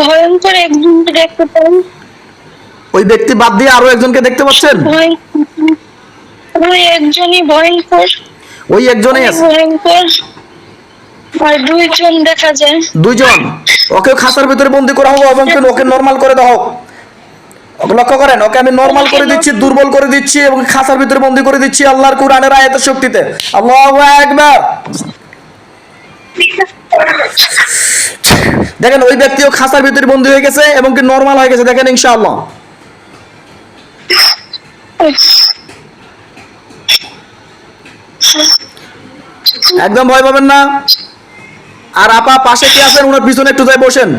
ভয়ঙ্কর একজনকে দেখতে পাই ওই ব্যক্তি বাদ দিয়ে আরও একজনকে দেখতে পাচ্ছেন? ওই একজনই ভয়ঙ্কর। ওই একজনই আছে। ভয়ঙ্কর। আর দুইজন দেখা যায়। দুইজন? ওকে খাঁচার ভিতরে বন্দি করা হোক এবং ওকে নর্মাল করে দেওয়া হোক। লক্ষ্য করেন ওকে আমি নর্মাল করে দিচ্ছি দুর্বল করে দিচ্ছি এবং খাঁচার ভিতরে বন্দি করে দিচ্ছি আল্লাহর কোরআনের আয়াতের শক্তিতে। আল্লাহু আকবার। দেখেন, ওই ব্যক্তিও খাঁচার ভিতরে বন্দি হয়ে গেছে এবং কি নর্মাল হয়ে গেছে, দেখেন ইনশাআল্লাহ। একদম ভয় পাবেন না। আর আপা, পাশে কে আছেন? ওনার পিছনে একটু যাই বসেন।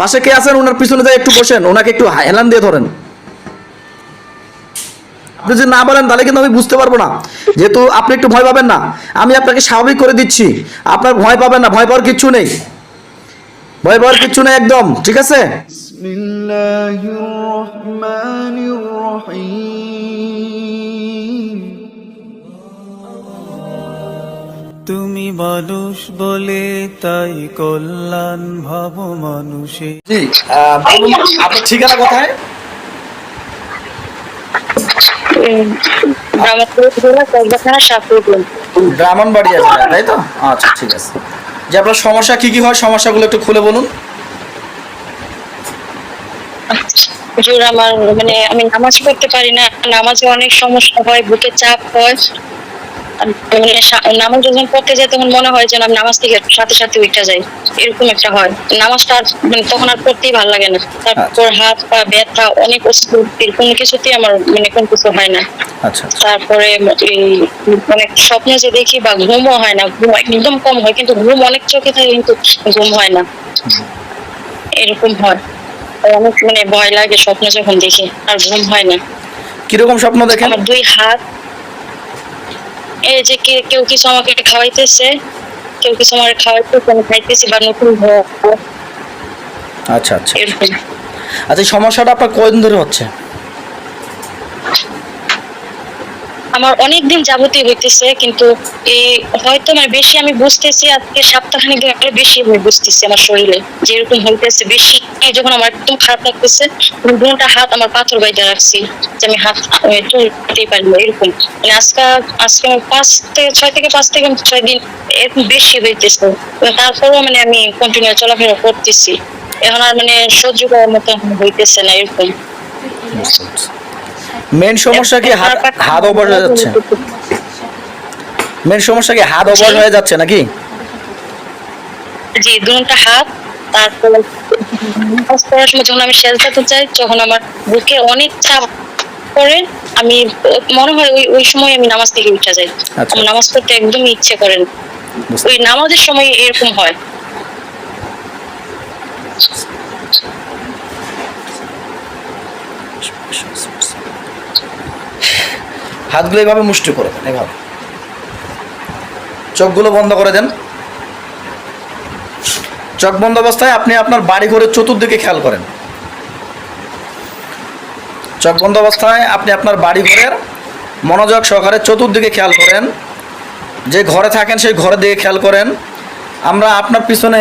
পাশে কে আছেন? ওনার পিছনে যাই একটু বসেন। ওনাকে একটু হেলান দিয়ে ধরেন। আপনি যদি না বলেন তাহলে কিন্তু আমি বুঝতে পারব না। যেহেতু আপনি একটু ভয় পাবেন না। আমি আপনাকে স্বাভাবিক করে দিচ্ছি। আপনার ভয় পাবেন না। ভয় পাওয়ার কিচ্ছু নেই। ভয় পাওয়ার কিচ্ছু নেই একদম। ঠিক আছে? তুমি মানুষ বলে তাই কল্যাণ ভাব মানুষে। ঠিকানা কোথায়? ব্রাহ্মণপুর জেলা তাই তো? আচ্ছা ঠিক আছে। যে আপনার সমস্যা কি কি হয়, সমস্যাগুলো একটু খুলে বলুন। আমার মানে আমি নামাজ পড়তে পারি না, নামাজে অনেক সমস্যা হয়, বুকে চাপ হয়। নামাজ যখন পড়তে যাই তখন মনে হয় যেন আমি নামাজ থেকে সাথে সাথে উঠে যাই। এরকম একটা হয়। নামাজটা মানে তখন আর পড়তেই ভালো লাগে না। তারপর হাত পা ব্যথা অনেক অস্থির কোনো কিছুতেই আমার মানে কোনো কিছু হয় না। আচ্ছা তারপরে এই অনেক স্বপ্ন যে দেখি বা ঘুমও হয় না। ঘুম একদম কম হয় কিন্তু ঘুম অনেক চোখে থাকে কিন্তু ঘুম হয় না। এরকম হয়। অনেক মানে ভয় লাগে স্বপ্ন যখন দেখি আর ঘুম হয় না। কীরকম স্বপ্ন দেখেন? আমার দুই হাত এই যে কে কেউ কিছু আমাকে খাওয়াইতেছে কেউ কিছু আমার খাওয়াইতেছে আমি খাইতেছি বা নতুন আচ্ছা আচ্ছা। আচ্ছা সমস্যাটা আপনার কয়দিন ধরে হচ্ছে? আমার অনেক দিন যাবতীয় হইতেছে, কিন্তু এই হয়তো মানে বেশি আমি বুঝতেছি, আজকে সপ্তাহখানিক ধরে আরও বেশি আমি বুঝতেছি আমার শরীরে। যেরকম হইতেছে বেশি যখন আমার একদম খারাপ লাগতেছে দুটা হাত আমার পাথর বাইতে রাখছি, যে আমি হাত তুলতেই পারি না, এরকম। মানে আজকে আজকে আমার পাঁচ থেকে, ছয় থেকে পাঁচ থেকে ছয় দিন এরকম বেশি হইতেছে। তারপরেও মানে আমি কন্টিনিউ চলাফেরা করতেছি। এখন আর মানে সহ্য করার মতো হইতেছে না, এরকম। মেন সমস্যা কি? হাত হাত অবশ হয়ে যাচ্ছে। মেন সমস্যা কি? হাত ওভার হয়ে যাচ্ছে নাকি? জি দুটা হাত তারপর সময় যখন আমি সেজদাতে চাই তখন আমার বুকে অনেক চাপ করে আমি মনে হয় ওই ওই সময় আমি নামাজ থেকে উঠে যাই। আচ্ছা। আমার নামাজ পড়তে একদমই ইচ্ছে করেন ওই নামাজের সময় এরকম হয়। হাতগুলো এইভাবে মুষ্টি করে দেন এইভাবে চোখগুলো বন্ধ করে দেন। চোখ বন্ধ অবস্থায় আপনি আপনার বাড়ি ঘরের চতুর্দিকে খেয়াল করেন। চোখ বন্ধ অবস্থায় আপনি আপনার বাড়ি ঘরের মনোযোগ সহকারে চতুর্দিকে খেয়াল করেন। যে ঘরে থাকেন সেই ঘরের দিকে খেয়াল করেন। আমরা আপনার পিছনে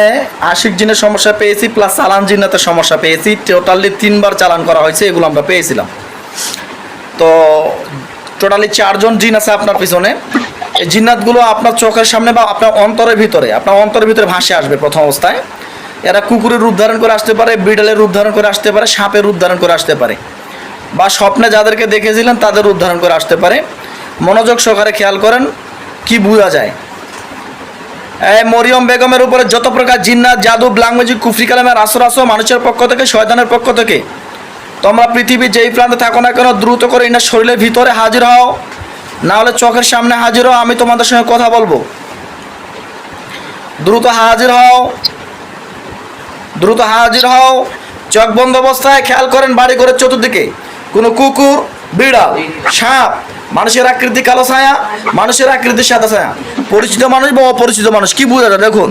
আশিক জিনের সমস্যা পেয়েছি, প্লাস চালান জিন্নাতের সমস্যা পেয়েছি। টোটালি তিনবার চালান করা হয়েছে, এগুলো আমরা পেয়েছিলাম। তো টোটালি চারজন জিন আছে আপনার পিছনে। এই জিন্নাতগুলো আপনার চোখের সামনে বা আপনার অন্তরের ভিতরে, আপনার অন্তরের ভিতরে ভাসে আসবে প্রথম অবস্থায়। এরা কুকুরের রূপ ধারণ করে আসতে পারে, বিড়ালের রূপ ধারণ করে আসতে পারে, সাপের রূপ ধারণ করে আসতে পারে। বা স্বপ্নে যাদেরকে দেখেছিলেন, তাদের রূপ ধারণ করে আসতে পারে। মনোযোগ সহকারে খেয়াল করেন, কি বোঝা যায়। মরিয়ম বেগমের উপরে যত প্রকার জিন্নাত, জাদু ম্যাজিক কুফরি কালামের আসর আসো মানুষের পক্ষ থেকে, শয়তানের পক্ষ থেকে তোমরা পৃথিবীর যেই প্রান্তে থাকো না কেন, দ্রুত করে এনার শরীরের ভিতরে হাজির হও। না হলে চোখের সামনে হাজির হও, আমি তোমাদের সঙ্গে কথা বলব। দ্রুত হাজির হও। দ্রুত হাজির হও। চোখ বন্ধ অবস্থায় খেয়াল করেন বাড়ি ঘরের চতুর্দিকে। কোনো কুকুর, বিড়াল, সাপ, মানুষের আকৃতি কালো ছায়া, মানুষের আকৃতি সাদা ছায়া। পরিচিত মানুষ বা অপরিচিত মানুষ, কি বোঝা যায় দেখুন।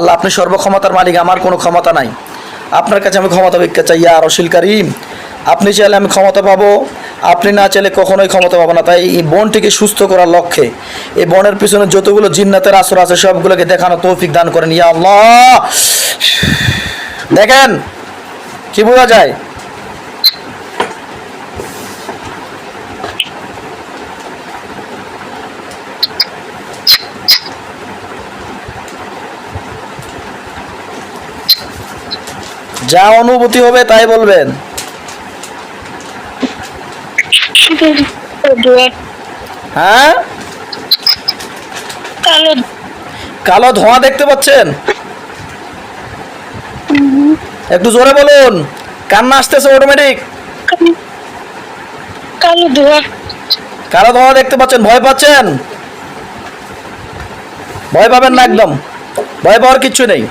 আল্লাহ, আপনি সর্বক্ষমতার মালিক, আমার কোনো ক্ষমতা নাই। আপনার কাছে আমি ক্ষমতা ভিক্ষা চাই, ইয়া রসিল কারিম। আপনি চাইলে আমি ক্ষমতা পাবো, আপনি না চাইলে কখনোই ক্ষমতা পাবো না। তাই এই বনটিকে সুস্থ করার লক্ষ্যে, এই বনের পিছনে যতগুলো জিন্নাতের আসর আছে, সবগুলোকে দেখানো তৌফিক দান করেন, ইয়া আল্লাহ। দেখেন, কি বোঝা যায়? যা অনুভূতি হবে তাই বলবেন। হ্যাঁ? কালো। কালো ধোঁয়া দেখতে পাচ্ছেন? একটু জোরে বলুন কান্না আসতেছে অটোমেটিক কালো- কালো ধোঁয়া। কালো ধোঁয়া দেখতে পাচ্ছেন ভয় পাচ্ছেন? ভয় পাবেন না একদম। ভয় পাওয়ার কিচ্ছু নেই।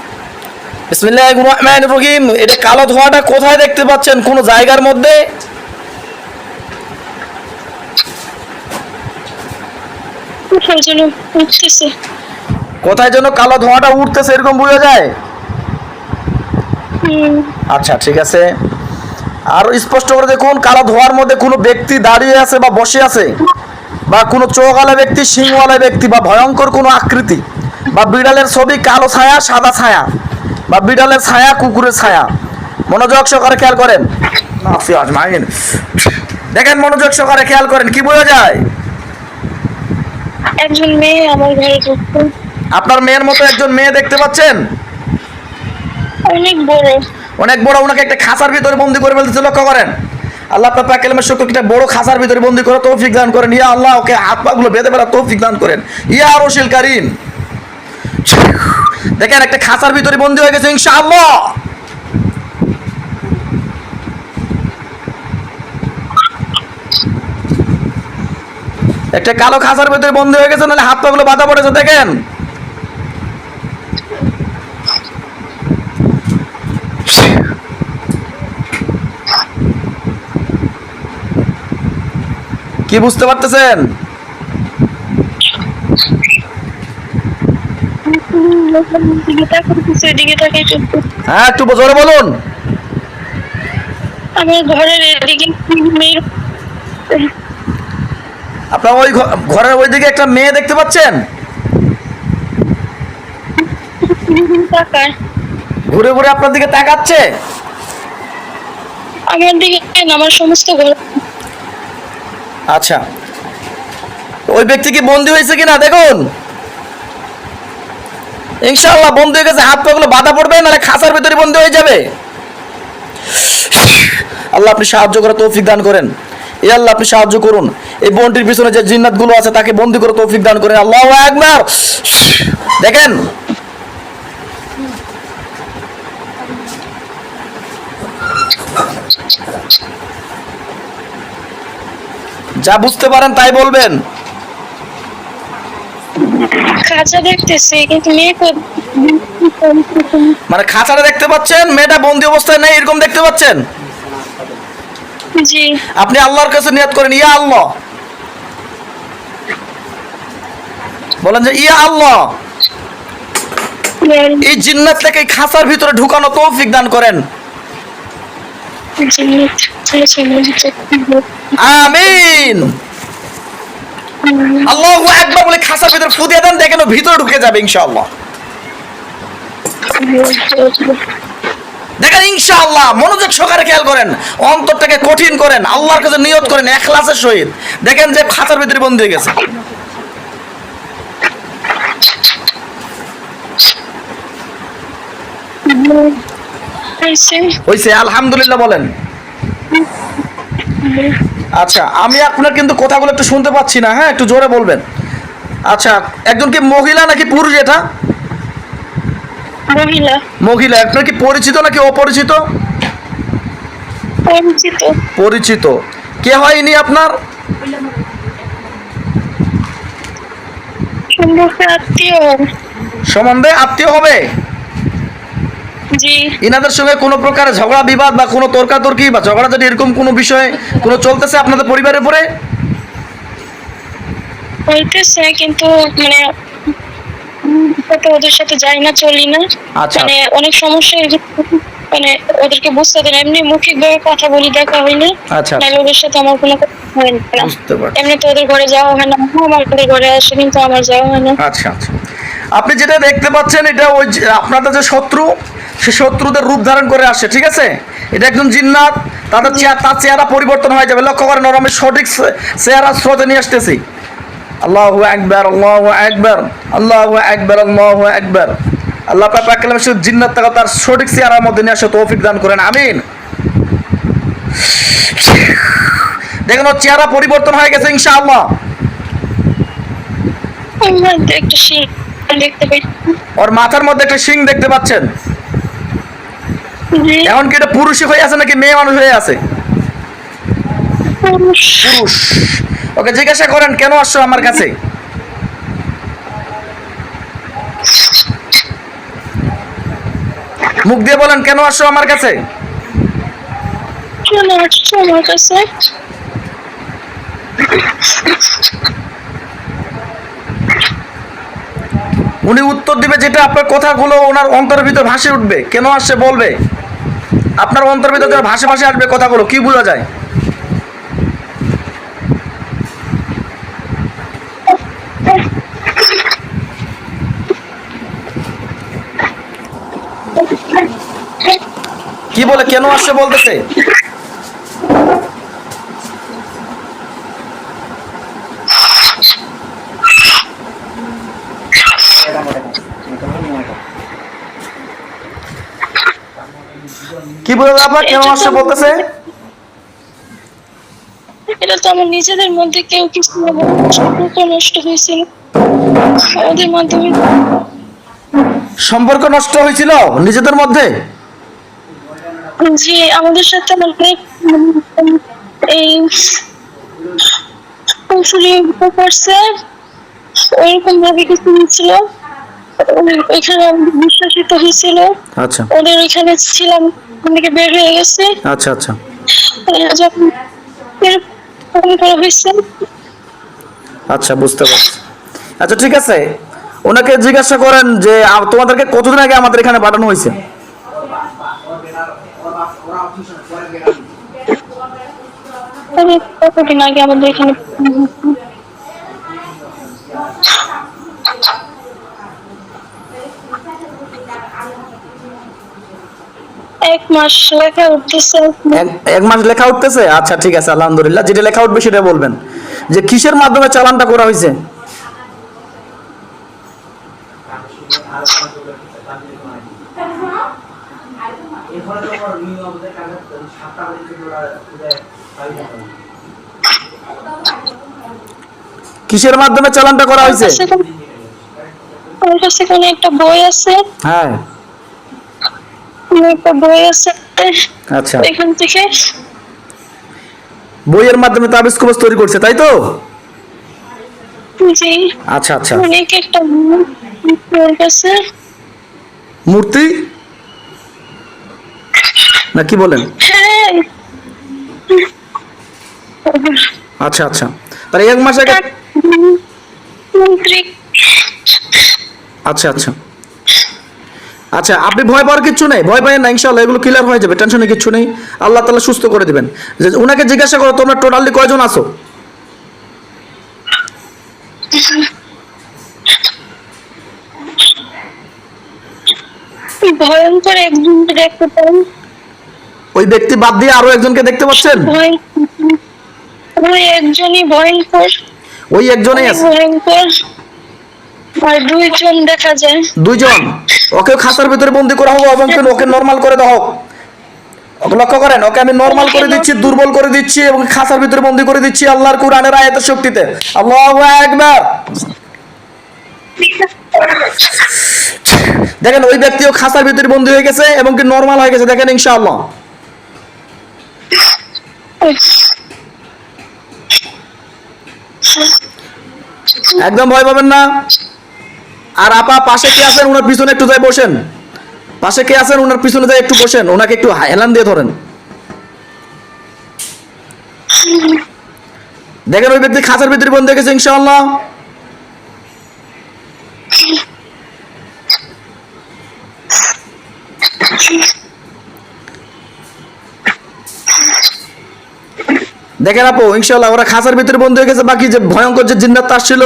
রহিম এটা কালো ধোঁয়াটা কোথায় দেখতে পাচ্ছেন? কোন জায়গার মধ্যে? কোথায় যেন কালো ধোঁয়াটা উঠতেছে এরকম বোঝা যায়? আচ্ছা ঠিক আছে। আর স্পষ্ট করে দেখুন কালো ধোয়ার মধ্যে কোনো ব্যক্তি দাঁড়িয়ে আছে বা বসে আছে? বা কোনো চোখওয়ালা ব্যক্তি সিংওয়ালা ব্যক্তি বা ভয়ঙ্কর কোনো আকৃতি? বা বিড়ালের ছবি কালো ছায়া সাদা ছায়া? বা বিড়ালের ছায়া কুকুরের ছায়া। মনোযোগ সহকারে খেয়াল করেন। দেখেন মনোযোগ সহকারে খেয়াল করেন কি বোঝা যায়? একজন মেয়ে আমার ঘরে ঢুকতো আপনার মেয়ের মতো একজন মেয়ে দেখতে পাচ্ছেন? অনেক বড়। অনেক বড় ওনাকে একটা খাঁচার ভিতরে বন্দি করে ফেলতেছে লক্ষ্য করেন। আল্লাহ আপনার পাক কালামের শক্তি একটা বড় খাঁচার ভিতরে বন্দি করে তৌফিক দান করেন। ইয়া আল্লাহ ওকে হাত পা গুলো বেঁধে বেড়া তৌফিক দান করেন। ইয়া রশিল কারিম। দেখেন একটা খাঁচার ভিতরে বন্দি হয়ে গেছে ইনশাআল্লাহ। একটা কালো খাঁচার ভিতরে বন্দি হয়ে গেছে, নাহলে হাত পাগুলো বাধা পড়েছে, দেখেন। কি বুঝতে পারতেছেন দিকে তাকাইতেছে এদিকে তাকাইতেছে হ্যাঁ একটু জোরে বলুন। আপনার ওই ঘরের একটা মেয়ে দেখতে পাচ্ছেন? ঘুরে ঘুরে আপনার দিকে তাকাচ্ছে? সমস্ত আচ্ছা ওই ব্যক্তি কি বন্দি হয়েছে কিনা দেখুন। ইনশাআল্লাহ বন্দি হয়ে গেছে, হাত পাগুলো বাধা পড়বে, নাহলে খাঁচার ভিতরে বন্দি হয়ে যাবে। আল্লাহ আপনি সাহায্য করে তৌফিক দান করেন। এ আল্লাহ আপনি সাহায্য করুন। এই বনটির পিছনে যে জিন্নাতগুলো আছে, তাকে বন্দি করে তৌফিক দান করেন। আল্লাহ একবার দেখেন। যা বুঝতে পারেন তাই বলবেন। খাঁচা দেখতেছি কিন্তু মেয়ে মানে খাঁচাটা দেখতে পাচ্ছেন? মেয়েটা বন্দি অবস্থায় নেই এরকম দেখতে পাচ্ছেন? জি। আপনি আল্লাহর কাছে নিয়াত করেন ইয়া আল্লাহ। বলেন যে ইয়া আল্লাহ। এই জিন্নাত থেকে খাঁচার ভিতরে ঢুকানো তৌফিক দান করেন। আমিন। আল্লাহ একবার বলে খাঁচার ভিতরে ফুদিয়ে দেন দেখেন ভিতরে ঢুকে যাবে ইনশাআল্লাহ। দেখেন ইনশাআল্লাহ মনোযোগ সহকারে খেয়াল করেন অন্তরটাকে কঠিন করেন আল্লাহর কাছে নিয়ত করেন এখলাসের সহিত। দেখেন যে খাঁচার ভিতরে বন্দি হয়ে গেছে। হইছে আলহামদুলিল্লাহ বলেন। আচ্ছা আমি আপনার কিন্তু কথাগুলো একটু শুনতে পাচ্ছি না হ্যাঁ একটু জোরে বলবেন। আচ্ছা একজন কি মহিলা নাকি পুরুষ এটা? মহিলা। মহিলা আপনার কি পরিচিত নাকি অপরিচিত? পরিচিত। পরিচিত। কে হয়নি আপনার? সম্পর্কে আত্মীয়। সম্বন্ধে আত্মীয় হবে? জি। ইনাদের সঙ্গে কোনো প্রকার ঝগড়া বিবাদ বা কোনো তর্কাতর্কি বা ঝগড়া যদি এরকম কোনো বিষয়ে কোনো চলতেছে আপনাদের পরিবারের উপরে? হইতেছে কিন্তু মানে সাথে ওদের সাথে যাই না চলি না। আচ্ছা। মানে অনেক সমস্যা মানে ওদেরকে বুঝতে দেন এমনি মৌখিক ভাবে কথা বলি দেখা হইলে আচ্ছা। নাহলে ওদের সাথে আমার কোনো হয় না। এমনি তো ওদের ঘরে যাওয়া হয় না আমার ঘরে আসে কিন্তু আমার যাওয়া হয় না। আচ্ছা আচ্ছা। আপনি যেটা দেখতে পাচ্ছেন এটা ওই আপনাদের যে শত্রু সে শত্রুদের রূপ ধারণ করে আসে, ঠিক আছে? এটা একজন জিন্নাত। তাদের চেহারা তার চেহারা পরিবর্তন হয়ে যাবে। লক্ষ্য করেন আমি সঠিক চেহারা স্রোতে নিয়ে আসতেছি। আল্লাহ একবার আল্লাহ একবার আল্লাহ একবার আল্লাহ একবার আল্লাহ পাক কালাম সে জিন্নাত তার সঠিক চেহারার মধ্যে নিয়ে আসে, তৌফিক দান করেন। আমিন। দেখেন, ওর চেহারা পরিবর্তন হয়ে গেছে ওর মাথার মধ্যে একটা শিং দেখতে পাচ্ছেন। এখন কি এটা পুরুষই হয়ে আছে নাকি মেয়ে মানুষ হয়ে আছে? পুরুষ। ওকে জিজ্ঞাসা করেন কেন আসছো আমার কাছে? মুখ দিয়ে বলেন কেন আসছো আমার কাছে? কেন আসছো আমার কাছে? উনি উত্তর দিবে যেটা আপনার কথাগুলো ওনার অন্তরের ভিতর ভাসে উঠবে। কেন আসছে বলবে? আপনার অন্তরের ভিতর যেন ভাসে ভাসে আসবে কথাগুলো, কি বোঝা যায়? কি বলে, কেন আসছে বলতেছে? কি বলে আপনার কেন আসছে বলতেছে? এটা তো আমার নিজেদের মধ্যে কেউ কিছু না সম্পর্ক নষ্ট হয়েছিল ওদের মাধ্যমে সম্পর্ক নষ্ট হয়েছিল নিজেদের মধ্যে? যে আমাদের সাথে মানে এই কৌশলী করছে ওইরকম ভাবে কিছু ছিল ওইখানে বিশ্বাসিত হয়েছিল। আচ্ছা। ওদের ওইখানে ছিলাম ওখান থেকে বের হয়ে গেছে। আচ্ছা আচ্ছা। যখন এরকম করা হয়েছে। আচ্ছা বুঝতে পারছি। আচ্ছা ঠিক আছে। ওনাকে জিজ্ঞাসা করেন যে তোমাদেরকে কতদিন আগে আমাদের এখানে পাঠানো হয়েছে? কতদিন আগে আমাদের এখানে এক মাস লেখা উঠতেছে। এক- এক মাস লেখা উঠতেছে? আচ্ছা ঠিক আছে আলহামদুলিল্লাহ। যেটা লেখা উঠবে সেটা বলবেন। যে কিসের মাধ্যমে চালানটা করা হয়েছে? কিসের মাধ্যমে চালানটা করা হয়েছে? একটা বই আছে। হ্যাঁ। একটা বই আছে। আচ্ছা। এখান থেকে। বইয়ের মাধ্যমে তাবিজ কবজ তৈরি করছে তাই তো? জি। আচ্ছা আচ্ছা। অনেক একটা কাছে মূর্তি? না কি বলেন? হ্যাঁ। আচ্ছা আচ্ছা। তাহলে এক মাস আগে আচ্ছা আচ্ছা। আচ্ছা আপনি ভয় পাওয়ার কিচ্ছু নেই। ভয় পাই না ইনশাল্লাহ এগুলো ক্লিয়ার হয়ে যাবে টেনশনে কিচ্ছু নেই। আল্লাহ তালা সুস্থ করে দিবেন। যে ওনাকে জিজ্ঞাসা করো তোমরা টোটালি কয়জন আছো? ভয়ঙ্কর দেখতে ওই ব্যক্তি বাদ দিয়ে আরও একজনকে দেখতে পাচ্ছেন? ওই একজনই ভয়ঙ্কর। ওই একজনেই আছে। ভয়ঙ্কর। দুইজন দেখা যায়। দুইজন? ওকে খাসার ভিতরে বন্দি করা হোক এবং ওকে নর্মাল করে দেওয়া হোক। ওকে লক্ষ্য করেন ওকে আমি নর্মাল করে দিচ্ছি দুর্বল করে দিচ্ছি এবং খাসার ভিতরে বন্দি করে দিচ্ছি আল্লাহর কোরআনের আয়াতের শক্তিতে। আল্লাহু একবার দেখেন ওই ব্যক্তিও খাসার ভিতরে বন্দি হয়ে গেছে এবং কি নর্মাল হয়ে গেছে দেখেন ইনশাআল্লাহ। একদম ভয় পাবেন না? আর আপা, পাশে কে আছেন? ওনার পিছনে একটু যাই বসেন। পাশে কে আছেন? ওনার পিছনে যাই একটু বসেন। ওনাকে একটু হেলান দিয়ে ধরেন। দেখেন ওই ব্যক্তি খাঁচার ভিতরে বন্ধ দেখেছে ইনশাআল্লাহ। দেখেন আপু, ইনশাআল্লাহ, ওরা খাঁচার ভিতরে বন্ধ হয়ে গেছে। বাকি যে ভয়ঙ্কর যে জিন্নাত আসছিল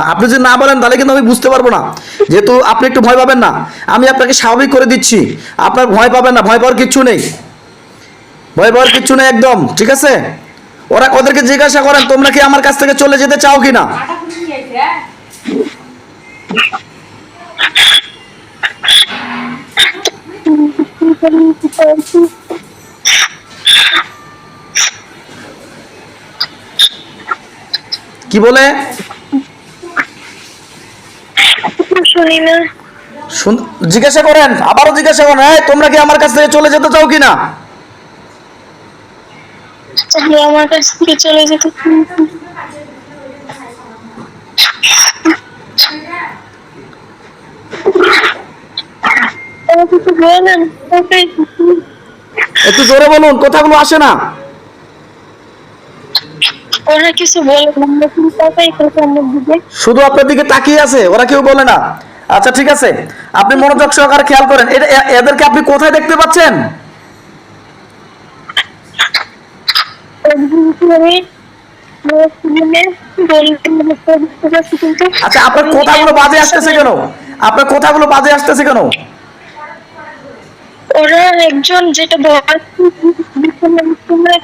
আপনি যদি না বলেন, তাহলে কিন্তু আমি বুঝতে পারব না। যেহেতু আপনি একটু ভয় পাবেন না। আমি আপনাকে স্বাভাবিক করে দিচ্ছি। আপনার ভয় পাবেন না। ভয় পাওয়ার কিচ্ছু নেই। ভয় পাওয়ার কিচ্ছু নেই একদম। ঠিক আছে? ওরা ওদেরকে জিজ্ঞাসা করেন, তোমরা কি আমার কাছ থেকে চলে যেতে চাও কিনা? কি বলে? শুনি না জিজ্ঞাসা করেন আবারও জিজ্ঞাসা করেন এই তোমরা কি আমার কাছ থেকে চলে যেতে চাও কিনা? আমার কাছ থেকে চলে যেতে আমাকে তো বলেন ওটাই একটু জোরে বলুন কথাগুলো আসে না। ওরা কিছু বলে না শুধু আপনার দিকে তাকিয়ে আছে ওরা কেউ বলে না। আচ্ছা ঠিক আছে। আপনি মনোযোগ সহকারে খেয়াল করেন। এটা এদেরকে আপনি কোথায় দেখতে পাচ্ছেন? আচ্ছা আপনার কথাগুলো বাজে আসতেছে কেন? আপনার কথাগুলো বাজে আসতেছে কেন? ওরা একজন যেটা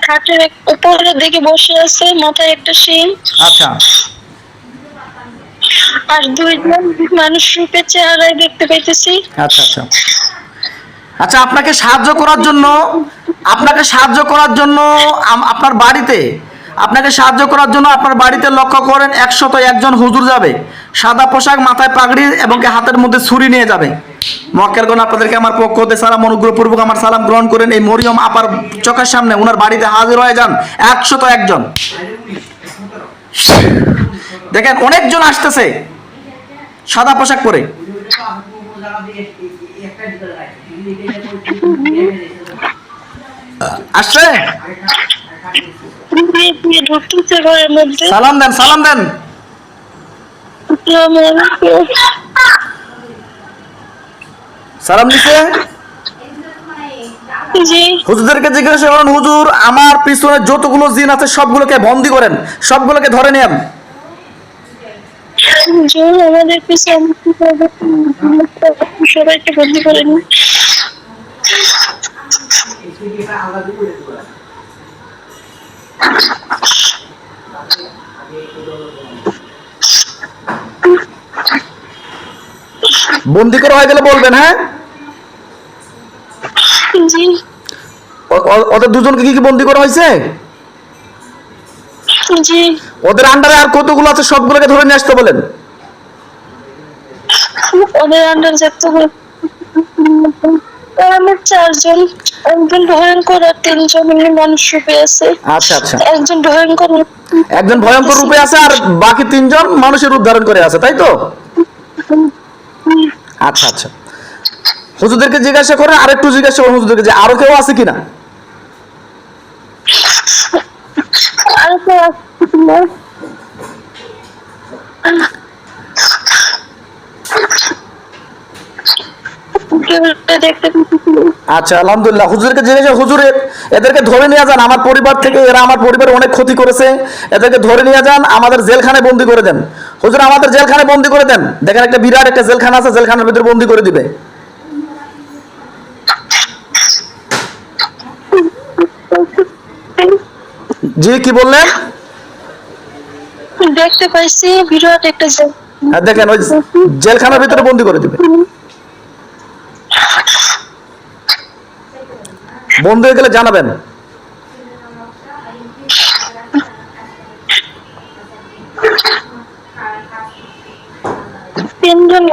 খাটের দিকে বসে আছে মাথায় একটা শিং আচ্ছা। আর দুইজন মানুষ রূপে চেহারায় দেখতে পাইতেছি। আচ্ছা আচ্ছা। আচ্ছা আপনাকে সাহায্য করার জন্য আপনাকে সাহায্য করার জন্য আপনার বাড়িতে আপনাকে সাহায্য করার জন্য আপনার বাড়িতে লক্ষ্য করেন একশত একজন হুজুর যাবে। সাদা পোশাক মাথায় পাগড়ি এবং হাতের মধ্যে ছুরি নিয়ে যাবে। মক্কেলগণ আপনাদেরকে আমার পক্ষ হতে সালাম, অনুগ্রহপূর্বক আমার সালাম গ্রহণ করেন। এই মরিয়ম আপার চোখের সামনে ওনার বাড়িতে হাজির হয়ে যান, একশত একজন। দেখেন, অনেকজন আসতেছে সাদা পোশাক পরে। আসছে? সালাম দেন সালাম দেন। সালাম দিছে? হুজুরদেরকে জিজ্ঞাসা করেন হুজুর আমার পিছনে যতগুলো জিন আছে সবগুলোকে বন্দি করেন সবগুলোকে ধরে নেন আমাদের পিছনে? সবাইকে বন্দি করে বন্দি করা হয়ে গেলে বলবেন হ্যাঁ? ওদের দুজনকে কি কি বন্দি করা হয়েছে? ওদের আন্ডারে আর কতগুলো আছে সবগুলোকে ধরে নিয়ে আসতে বলেন। ওদের আন্ডার যেতে আমার চারজন। একজন ভয়ঙ্কর আর তিনজন এমনি মানুষ রূপে আছে। আচ্ছা আচ্ছা। একজন ভয়ঙ্কর একজন ভয়ঙ্কর রূপে আছে আর বাকি তিনজন মানুষের রূপ ধারণ করে আছে তাই তো? আচ্ছা আচ্ছা। হুজুরদেরকে জিজ্ঞাসা করেন আর একটু জিজ্ঞাসা করেন হুজুরদেরকে যে আরও কেউ আছে কিনা। আচ্ছা আলহামদুলিল্লাহ। হুজুরকে জিজ্ঞাসা হুজুর এদেরকে ধরে নিয়ে যান আমার পরিবার থেকে এরা আমার পরিবার অনেক ক্ষতি করেছে। এদেরকে ধরে নিয়ে যান আমাদের জেলখানায় বন্দি করে দেন। হুজুর আমাদের জেলখানায় বন্দি করে দেন। দেখেন একটা বিরাট একটা জেলখানা আছে জেলখানার ভিতরে বন্দি করে দিবে। জি কি বললেন? দেখতে পাইছি বিরাট একটা জে- হ্যাঁ, দেখেন ওই জেলখানার ভিতরে বন্দি করে দিবে। বন্দি হয়ে গেলে জানাবেন।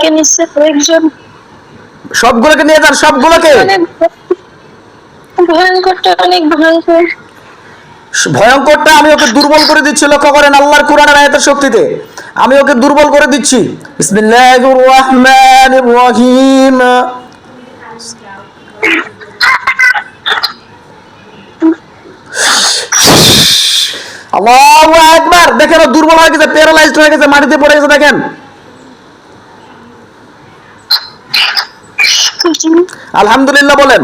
তিনজনকে নিচ্ছে একজন সবগুলোকে নিয়ে যান সবগুলোকে? ভয়ঙ্করটা অনেক ভয়ঙ্কর। ভয়ঙ্করটা আমি ওকে দুর্বল করে দিচ্ছি লক্ষ্য করেন আল্লাহর কোরআনের আয়াতের শক্তিতে। আমি ওকে দুর্বল করে দিচ্ছি। বিসমিল্লাহির রহমানির রহিম। আল্লাহু আকবার। দেখেন দুর্বল হয়ে গেছে প্যারালাইজড হয়ে গেছে মাটিতে পড়ে গেছে দেখেন। আলহামদুলিল্লাহ বলেন।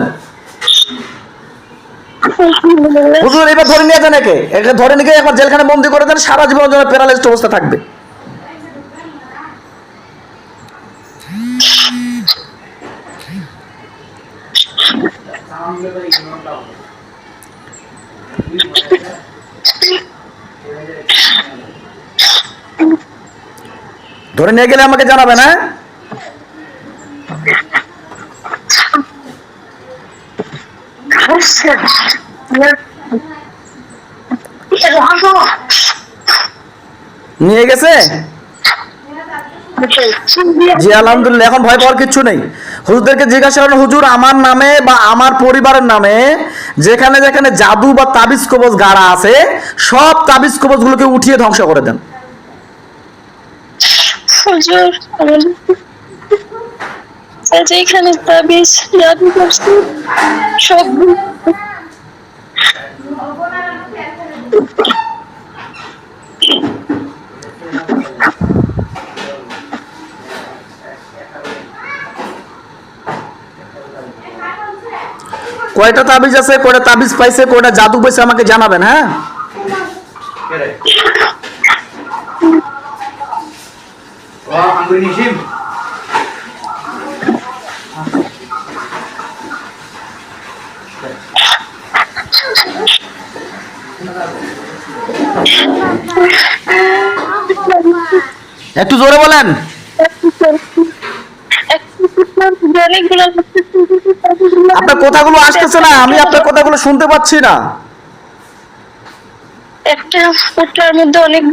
হুজুর এবার ধরে নিয়ে যান একে। একে ধরে নিয়ে একবার জেলখানে বন্দি করে দেন সারা জীবন প্যারালাইজড অবস্থা থাকবে। ধরে নিয়ে গেলে আমাকে জানাবেন হ্যাঁ? নিয়ে গেছে? জি, আলহামদুলিল্লাহ, এখন ভয় পাওয়ার কিছু নেই। হুজুরদেরকে জিজ্ঞাসা করেন, হুজুর, আমার নামে বা আমার পরিবারের নামে যেখানে যেখানে জাদু বা তাবিজ কবজ গাড়া আছে, সব তাবিজ কবজ গুলোকে উঠিয়ে ধ্বংস করে দেন। যেখানে তাবিজ, জাদু সব কয়টা তাবিজ আছে কয়টা তাবিজ পাইছে কয়টা জাদু পাইছে আমাকে জানাবেন হ্যাঁ? একটু জোরে বলেন। আপনার কথাগুলো আসতেছে না আমি আপনার কথাগুলো শুনতে পাচ্ছি না। একটা পুটলার মধ্যে অনেক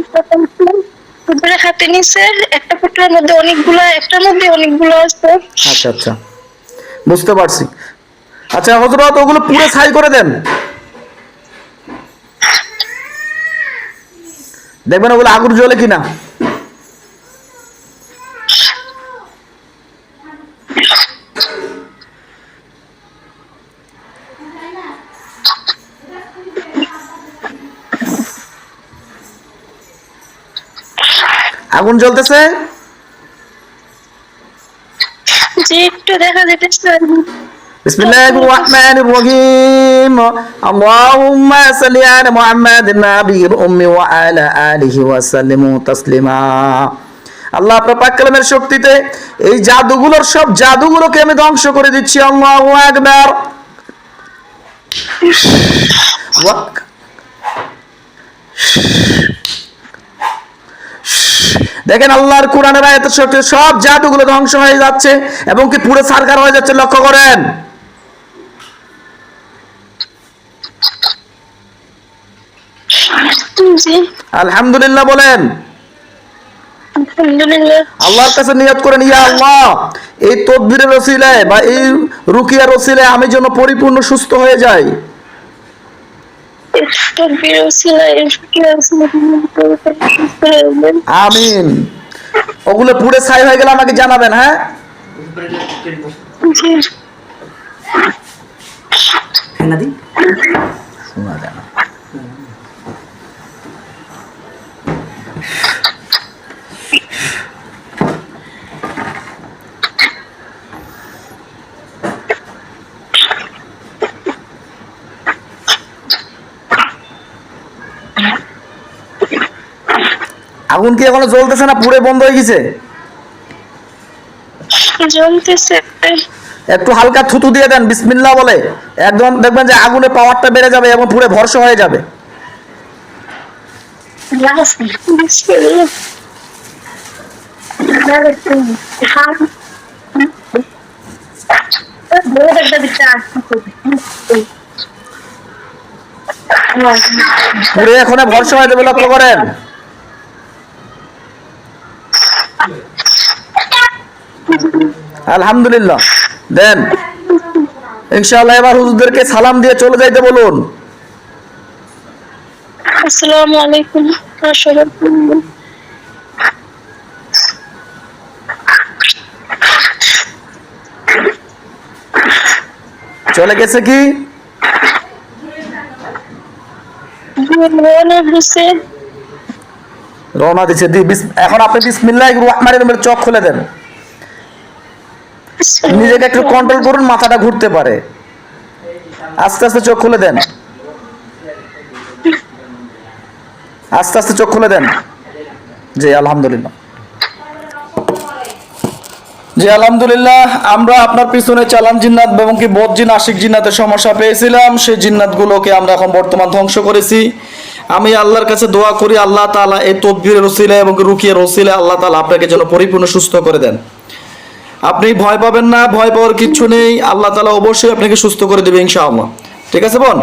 পুটলের হাতে নিছে একটা পুটলার মধ্যে অনেকগুলো একটার মধ্যে অনেকগুলো আছে। আচ্ছা আচ্ছা। বুঝতে পারছি। আচ্ছা হজরত ওগুলো পুরো ছাই করে দেন। দেখবেন ওগুলো আগুন জ্বলে কিনা? আগুন জ্বলতেছে? একটু দেখা যেতেছে। بسم الله الرحمن الرحيم اللهم صل على محمد النبي الأمي وعلى آله وسلم تسليما আল্লাহ আপনার পাক কালামের শক্তিতে এই জাদুগুলোর সব জাদুগুলোকে আমি ধ্বংস করে দিচ্ছি আল্লাহু আকবার ওয়া- দেখেন আল্লাহর কোরআনের আয়াতের শক্তি সব জাদুগুলো ধ্বংস হয়ে যাচ্ছে এবং কি পুরো সারকার হয়ে যাচ্ছে লক্ষ্য করেন আলহামদুলিল্লাহ বলেন। আল্লাহর কাছে নিয়ত করেন ইয়া আল্লাহ এই তদবিরের রসিলায় বা এই রুকিয়ার রসিলায় আমি যেন পরিপূর্ণ সুস্থ হয়ে যাই। আমিন। ওগুলো পুড়ে ছাই হয়ে গেলে আমাকে জানাবেন হ্যাঁ? জি। শোনা যায় আগুন কি এখনও জ্বলতেছে না? পুরে বন্ধ হয়ে গেছে? জ্বলতেছে। একটু হালকা থুতু দিয়ে দেন বিসমিল্লাহ বলে। একদম দেখবেন যে আগুনের পাওয়ারটা বেড়ে যাবে এবং পুরে ভরসা হয়ে যাবে। বিসমিল্লাহ পুরে এখন ভরসা হয়ে যাবে লক্ষ্য করেন। আলহামদুলিল্লাহ। দেন, ইনশাআল্লাহ এবার হুজুরদেরকে সালাম দিয়ে চলে যাইতে বলুন। আসসালামু আলাইকুম। চলে গেছে কি? রওনা দিচ্ছে এখন আপনি বিসমিল্লাহ রহমানির রহিম চোখ খুলে দেন। নিজেকে একটু কন্ট্রোল করুন মাথাটা ঘুরতে পারে। আস্তে আস্তে চোখ খুলে দেন। আস্তে আস্তে চোখ খুলে দেন। জি, আলহামদুলিল্লাহ। জি, আলহামদুলিল্লাহ, আমরা আপনার পিছনে চালান জিন্নাত এবং কি বদ জিন, আশিক জিন্নাতের সমস্যা পেয়েছিলাম, সেই জিন্নাতগুলোকে আমরা এখন বর্তমান ধ্বংস করেছি। আমি আল্লাহর কাছে দোয়া করি, আল্লাহ তাআলা এই তদবিরের রসিলা এবং রুকিয়ের রসিলা আল্লাহ তাআলা আপনাকে যেন পরিপূর্ণ সুস্থ করে দেন। আপনি ভয় পাবেন না, ভয় পাওয়ার কিচ্ছু নেই, আল্লাহ তালা অবশ্যই আপনাকে সুস্থ করে দেবে, ইনশাআল্লাহ। ঠিক আছে, বোন?